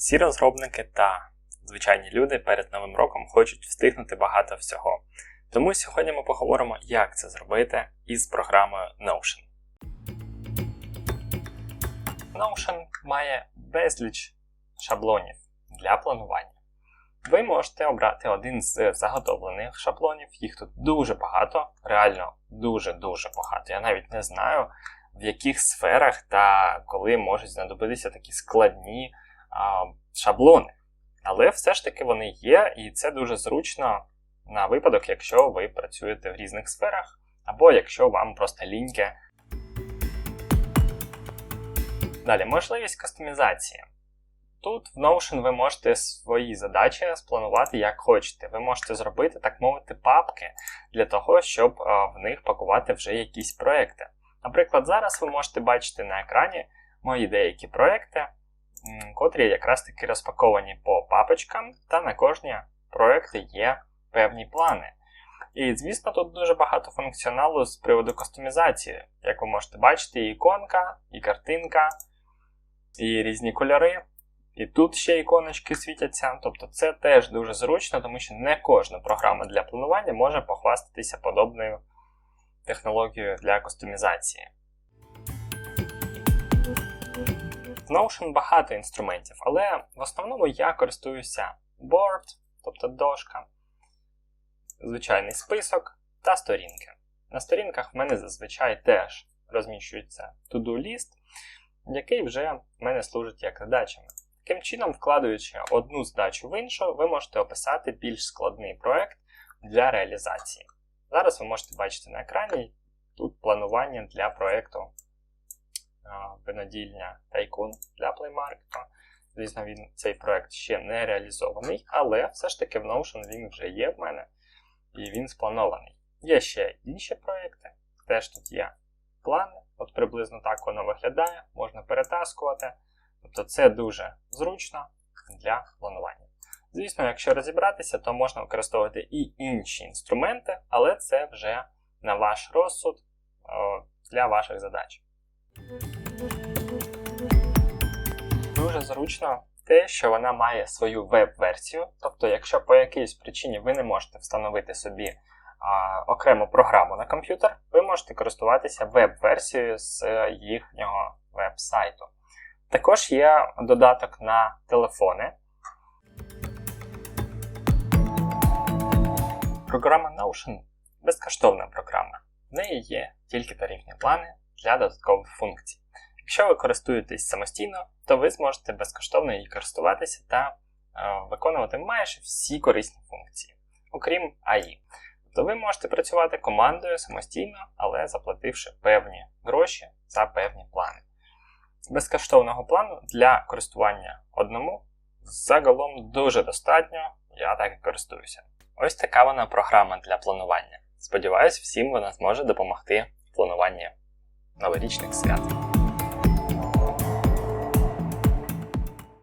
Всі розробники та звичайні люди перед новим роком хочуть встигнути багато всього. Тому сьогодні ми поговоримо, як це зробити із програмою Notion. Notion має безліч шаблонів для планування. Ви можете обрати один з заготовлених шаблонів, їх тут дуже багато, реально дуже-дуже багато. Я навіть не знаю, в яких сферах та коли можуть знадобитися такі складні шаблони. Але все ж таки вони є, і це дуже зручно на випадок, якщо ви працюєте в різних сферах, або якщо вам просто ліньке. Далі, можливість кастомізації. Тут в Notion ви можете свої задачі спланувати як хочете. Ви можете зробити, так мовити, папки для того, щоб в них пакувати вже якісь проекти. Наприклад, зараз ви можете бачити на екрані мої деякі проекти, котрі якраз таки розпаковані по папочкам, та на кожні проекти є певні плани. І, звісно, тут дуже багато функціоналу з приводу кастомізації. Як ви можете бачити, і іконка, і картинка, і різні кольори. І тут ще іконочки світяться. Тобто це теж дуже зручно, тому що не кожна програма для планування може похвастатися подобною технологією для кастомізації. В Notion багато інструментів, але в основному я користуюся Board, тобто дошка, звичайний список та сторінки. На сторінках в мене зазвичай теж розміщується to-do ліст, який вже в мене служить як задачами. Таким чином, вкладаючи одну задачу в іншу, ви можете описати більш складний проект для реалізації. Зараз ви можете бачити на екрані тут планування для проєкту винодільня Tycoon для Market. Звісно, він, цей проект ще не реалізований, але все ж таки в Notion він вже є в мене і він спланований. Є ще інші проекти, теж тут є плани, от приблизно так воно виглядає, можна перетаскувати. Тобто це дуже зручно для планування. Звісно, якщо розібратися, то можна використовувати і інші інструменти, але це вже на ваш розсуд для ваших задач. Дуже зручно те, що вона має свою веб-версію. Тобто, якщо по якійсь причині ви не можете встановити собі а, окрему програму на комп'ютер, ви можете користуватися веб-версією з їхнього веб-сайту. Також є додаток на телефони. Програма Notion безкоштовна програма. В неї є тільки тарифні плани для додаткових функцій. Якщо ви користуєтесь самостійно, то ви зможете безкоштовно її користуватися та е, виконувати майже всі корисні функції, окрім АІ. Тобто ви можете працювати командою самостійно, але заплативши певні гроші за певні плани. Безкоштовного плану для користування одному загалом дуже достатньо, я так і користуюся. Ось така вона програма для планування. Сподіваюсь, всім вона зможе допомогти в плануванні новорічних свят.